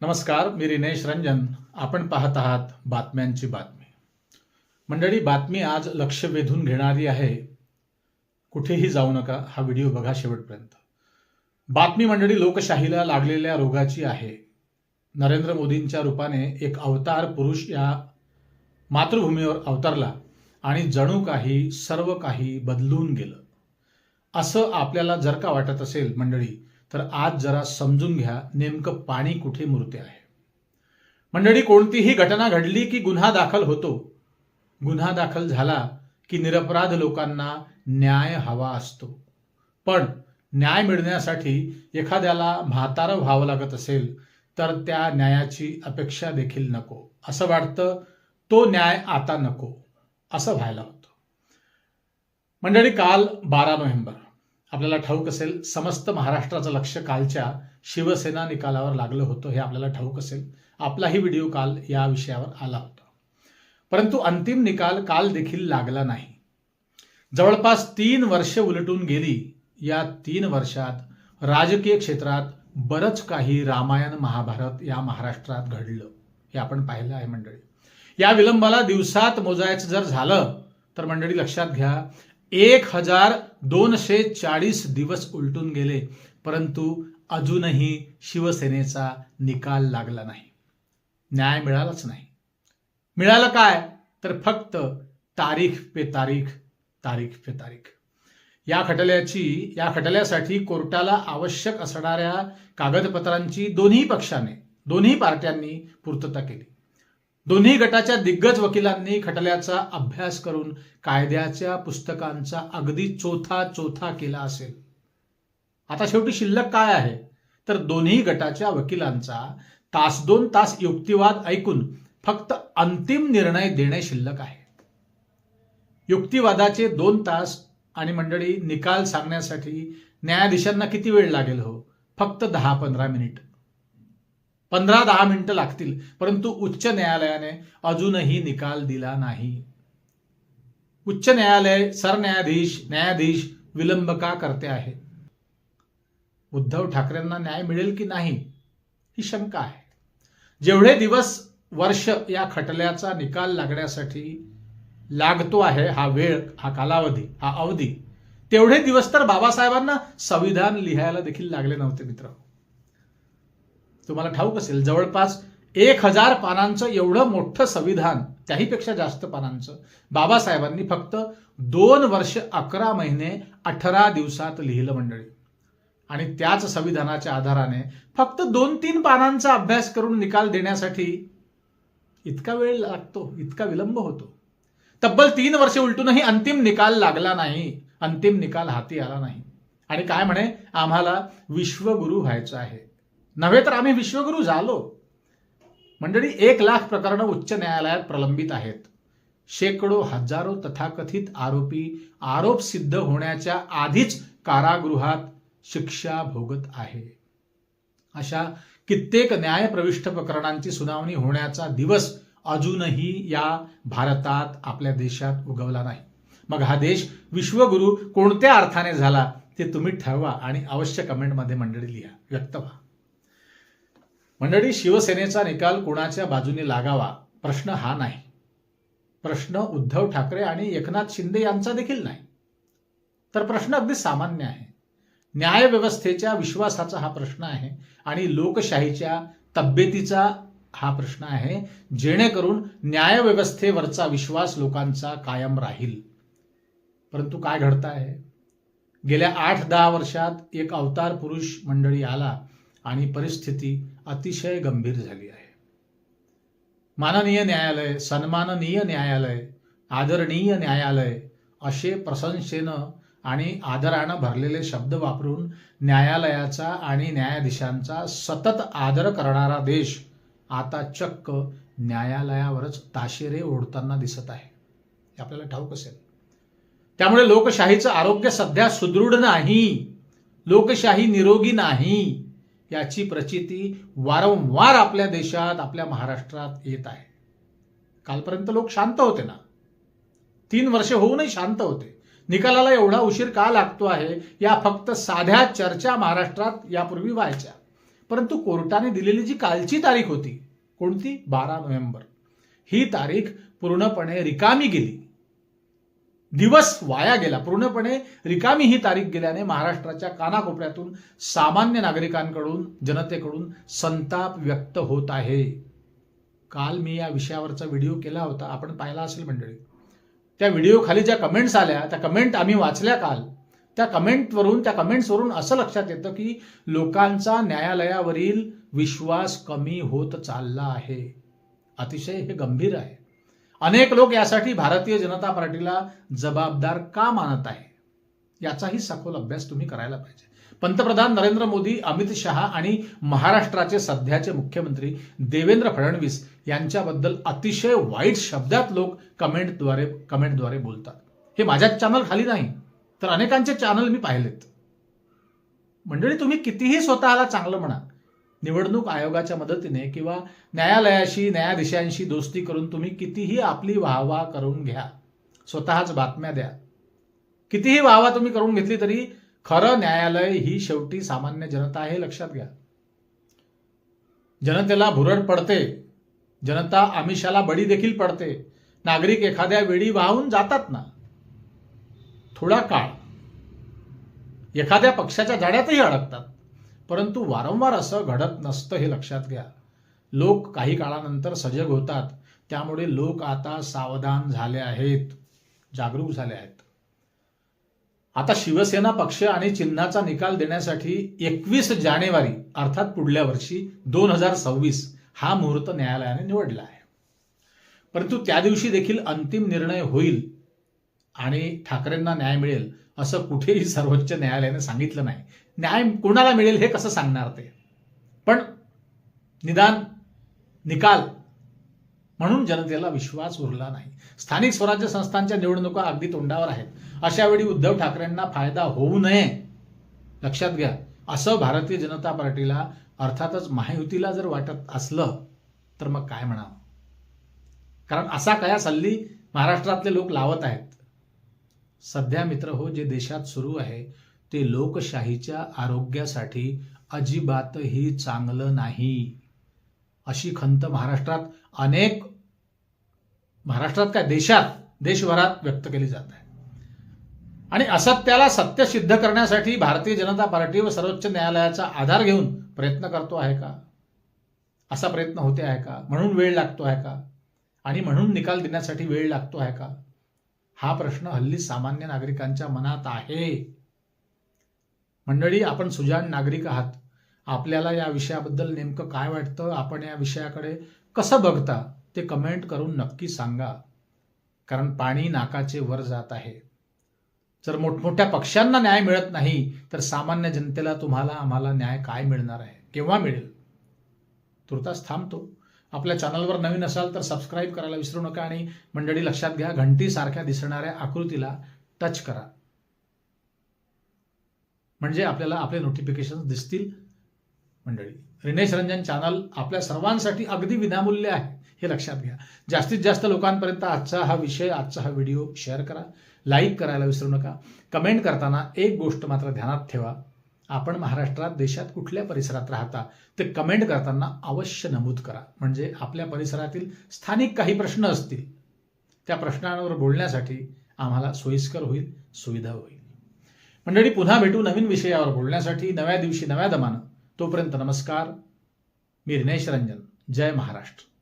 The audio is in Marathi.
नमस्कार मी रिनेश रंजन. आपण पाहत आहात बातम्यांची बातमी. मंडळी बातमी आज लक्ष वेधून घेणारी आहे. कुठेही जाऊ नका हा व्हिडिओ बघा शेवटपर्यंत. बातमी मंडळी लोकशाहीला लागलेल्या रोगाची आहे. नरेंद्र मोदींच्या रूपाने एक अवतार पुरुष या मातृभूमीवर अवतरला आणि जणू काही सर्व काही बदलून गेलं. असं आपल्याला जर का वाटत असेल मंडळी तर आज जरा समजून घ्या नेमकं पाणी कुठे मुरते आहे. मंडळी कोणतीही घटना घडली की गुन्हा दाखल होतो गुन्हा दाखल झाला की निरपराध लोकांना न्याय हवा असतो. पण न्याय मिळण्यासाठी एखाद्याला म्हातारं व्हावं लागत असेल तर त्या न्यायाची अपेक्षा देखील नको. असं वाटतं तो न्याय आता नको असं व्हायला होतं. मंडळी काल बारा नोव्हेंबर. आपल्याला ठाऊक असेल समस्त महाराष्ट्राचं लक्ष कालच्या शिवसेना निकालावर लागलं होतं हे आपल्याला ठाऊक असेल. आपलाही व्हिडिओ काल या विषयावर आला होता. परंतु अंतिम निकाल काल देखील लागला नाही. जवळपास तीन वर्ष उलटून गेली. या तीन वर्षात राजकीय क्षेत्रात बरंच काही रामायण महाभारत या महाराष्ट्रात घडलं. हे आपण पाहिलं आहे मंडळी. या विलंबाला दिवसात मोजायचं जर झालं तर मंडळी लक्षात घ्या एक हजार दोनशे चाळीस दिवस उलटून गेले परंतु अजूनही शिवसेनेचा निकाल लागला नाही. न्याय मिळालाच नाही. मिळालं काय? तर फक्त तारीख पे तारीख तारीख पे तारीख. या खटल्याची या खटल्यासाठी कोर्टाला आवश्यक असणाऱ्या कागदपत्रांची दोन्ही पक्षाने दोन्ही पार्ट्यांनी पूर्तता केली. दोन्ही गटाच्या दिग्गज वकिलांनी खटल्याचा अभ्यास करून कायद्याच्या पुस्तकांचा अगदी चोथा चोथा केला असेल. आता शेवटी शिल्लक काय आहे? तर दोन्ही गटाच्या वकिलांचा तास दोन तास युक्तिवाद ऐकून फक्त अंतिम निर्णय देणे शिल्लक आहे. युक्तिवादाचे दोन तास आणि मंडळी निकाल सांगण्यासाठी न्यायाधीशांना किती वेळ लागेल हो? फक्त दहा पंधरा मिनिट. पंधरा दहा मिनिटं लागतील. परंतु उच्च न्यायालयाने अजूनही निकाल दिला नाही. उच्च न्यायालय सरन्यायाधीश न्यायाधीश विलंब का करते आहे. उद्धव ठाकरेंना न्याय मिळेल की नाही ही शंका आहे. जेवढे दिवस वर्ष या खटल्याचा निकाल लागण्यासाठी लागतो आहे हा वेळ हा कालावधी हा अवधी तेवढे दिवस तर बाबासाहेबांना संविधान लिहायला देखील लागले नव्हते मित्र. तुम्हाला ठाऊक असेल जवळपास एक हजार पानांचं एवढं मोठं संविधान त्याहीपेक्षा जास्त पानांचं बाबासाहेबांनी फक्त दोन वर्ष अकरा महिने अठरा दिवसात लिहिलं मंडळी. आणि त्याच संविधानाच्या आधाराने फक्त दोन तीन पानांचा अभ्यास करून निकाल देण्यासाठी इतका वेळ लागतो इतका विलंब होतो. तब्बल तीन वर्ष उलटूनही अंतिम निकाल लागला नाही अंतिम निकाल हाती आला नाही. आणि काय म्हणे? आम्हाला विश्वगुरु व्हायचं आहे. नव्हे तर आम्ही विश्वगुरु झालो. मंडळी एक लाख प्रकरणं उच्च न्यायालयात प्रलंबित आहेत. शेकडो हजारो तथाकथित आरोपी आरोप सिद्ध होण्याच्या आधीच कारागृहात शिक्षा भोगत आहे. अशा कित्येक न्यायप्रविष्ट प्रकरणांची सुनावणी होण्याचा दिवस अजूनही या भारतात आपल्या देशात उगवला नाही. मग हा देश विश्वगुरु कोणत्या अर्थाने झाला ते तुम्ही ठरवा आणि अवश्य कमेंटमध्ये मंडळी लिहा. व्यक्त व्हा. मंडळी शिवसेनेचा निकाल कोणाच्या बाजूने लागावा? प्रश्न हा नाही. प्रश्न उद्धव ठाकरे आणि एकनाथ शिंदे यांचा देखील नाही. तर प्रश्न अगदी सामान्य आहे. न्यायव्यवस्थेच्या विश्वासाचा हा प्रश्न आहे आणि लोकशाहीच्या तब्येतीचा हा प्रश्न आहे जेणेकरून न्यायव्यवस्थेवरचा विश्वास लोकांचा कायम राहील. परंतु काय घडत आहे गेल्या आठ दहा वर्षात एक अवतार पुरुष मंडळी आला. आणि परिस्थिती अतिशय गंभीर झाली आहे. माननीय न्यायालय सन्माननीय न्यायालय आदरणीय न्यायालय असे प्रशंसेनं आणि आदरानं भरलेले शब्द वापरून न्यायालयाचा आणि न्यायाधीशांचा सतत आदर करणारा देश आता चक्क न्यायालयावरच ताशेरे ओढताना दिसत आहे. हे आपल्याला ठाऊक असेल. त्यामुळे लोकशाहीचं आरोग्य सध्या सुदृढ नाही. लोकशाही निरोगी नाही. याची प्रचिती वारंवार आपल्या देशात आपल्या महाराष्ट्रात येत आहे. कालपर्यंत लोक शांत होते ना? तीन वर्ष होऊनही शांत होते. निकालाला एवढा उशीर का लागतो आहे? या फक्त साध्या चर्चा महाराष्ट्रात यापूर्वी व्हायच्या. परंतु कोर्टाने दिलेली जी कालची तारीख होती कोणती? बारा नोव्हेंबर. ही तारीख पूर्णपणे रिकामी गेली. दिवस वाया गेला. पूर्णपणे रिकामी ही तारीख गेल्याने महाराष्ट्राच्या कानाकोपऱ्यातून सामान्य नागरिकांकडून जनतेकडून संताप व्यक्त होत आहे. काल मी या विषयावरचा व्हिडिओ केला होता. आपण पाहिला असेल मंडळी. त्या व्हिडिओ खाली ज्या कमेंट्स आल्या त्या कमेंट आम्ही वाचल्या काल. त्या कमेंटवरून त्या कमेंट्सवरून असं लक्षात येतं की लोकांचा न्यायालयावरील विश्वास कमी होत चालला आहे. अतिशय हे गंभीर आहे. अनेक लोक यासाठी भारतीय जनता पार्टीला जबाबदार का मानत आहे? याचाही सखोल अभ्यास तुम्ही करायला पाहिजे. पंतप्रधान नरेंद्र मोदी अमित शहा आणि महाराष्ट्राचे सध्याचे मुख्यमंत्री देवेंद्र फडणवीस यांच्याबद्दल अतिशय वाईट शब्दात लोक कमेंटद्वारे कमेंटद्वारे बोलतात. हे माझ्याच चॅनल खाली नाही तर अनेकांचे चॅनल मी पाहिलेत. मंडळी तुम्ही कितीही स्वतःला चांगलं म्हणा निवडणूक आयोगाच्या मदतीने किंवा न्यायालयाशी न्यायाधीशांशी दोस्ती करून तुम्ही कितीही आपली वाहवा करून घ्या. स्वतःच बातम्या द्या. कितीही वाहवा तुम्ही करून घेतली तरी खरं न्यायालय ही शेवटी सामान्य जनता आहे हे लक्षात घ्या. जनतेला भुरड पडते. जनता आमिषाला बळी देखील पडते. नागरिक एखाद्या वेळी वाहून जातात ना. थोडा काळ. एखाद्या पक्षाच्या जाड्यातही अडकतात. परंतु वारंवार असं घडत नसतं हे लक्षात घ्या. लोक काही काळानंतर सजग होतात. त्यामुळे लोक आता सावधान झाले आहेत. जागरूक झाले आहेत. आता शिवसेना पक्ष आणि चिन्हाचा निकाल देण्यासाठी एकवीस जानेवारी अर्थात पुढल्या वर्षी दोन हजार सव्वीस हा मुहूर्त न्यायालयाने निवडला आहे. परंतु त्या दिवशी देखील अंतिम निर्णय होईल. आणि ठाकरेंना न्याय मिळेल असं कुठेही सर्वोच्च न्यायालयाने सांगितलं नाही. न्याय कोणाला मिळेल हे कसं सांगणार ते? पण निदान निकाल म्हणून जनतेला विश्वास उरला नाही. स्थानिक स्वराज्य संस्थांच्या निवडणुका अगदी तोंडावर आहेत. अशा वेळी उद्धव ठाकरेंना फायदा होऊ नये. लक्षात घ्या. असं भारतीय जनता पार्टीला अर्थातच महायुतीला जर वाटत असलं तर मग काय म्हणावं? कारण असा कया सल्ली महाराष्ट्रातले लोक लावत आहेत. सध्या मित्र हो जे देशात सुरू आहे ते लोकशाहीच्या आरोग्यासाठी अजिबातही चांगलं नाही. अशी खंत महाराष्ट्रात अनेक महाराष्ट्रात काय देशात देशभरात व्यक्त केली जात आहे. आणि असत्याला सत्य सिद्ध करण्यासाठी भारतीय जनता पार्टी व सर्वोच्च न्यायालयाचा आधार घेऊन प्रयत्न करतो आहे का? असा प्रयत्न होते आहे का? म्हणून वेळ लागतो आहे का? आणि म्हणून निकाल देण्यासाठी वेळ लागतो आहे का? हा प्रश्न हल्ली सामान्य नागरिकांच्या मनात आहे. मंडळी आपण सुजाण नागरिक आहात. आपल्याला या विषयाबद्दल नेमकं काय वाटतं? आपण या विषयाकडे कसं बघता? ते कमेंट करून नक्की सांगा. कारण पाणी नाकाचे वर जात आहे. जर मोठमोठ्या पक्षांना न्याय मिळत नाही तर सामान्य जनतेला तुम्हाला आम्हाला न्याय काय मिळणार आहे? केव्हा मिळेल? तुर्तास थांबतो. आपल्या चॅनलवर नवीन असाल तर सबस्क्राईब करायला विसरू नका आणि मंडळी लक्षात घ्या घंटीसारख्या दिसणाऱ्या आकृतीला टच करा. म्हणजे आपल्याला आपले नोटिफिकेशन दिसतील. मंडळी रिनेश रंजन चॅनल आपल्या सर्वांसाठी अगदी विनामूल्य आहे हे लक्षात घ्या. जास्तीत जास्त लोकांपर्यंत आजचा हा विषय आजचा हा व्हिडिओ शेअर करा. लाईक करायला विसरू नका. कमेंट करताना एक गोष्ट मात्र ध्यानात ठेवा. आपण महाराष्ट्रात देशात कुठल्या परिसरात राहता ते कमेंट करताना अवश्य नमूद करा. म्हणजे आपल्या परिसरातील स्थानिक काही प्रश्न असतील त्या प्रश्नांवर बोलण्यासाठी आम्हाला सोयीस्कर होईल सुविधा होईल. मंडळी पुन्हा भेटू नवीन विषयावर बोलण्यासाठी नव्या दिवशी नव्या दमानं. तोपर्यंत नमस्कार. मी रिनेश रंजन. जय महाराष्ट्र.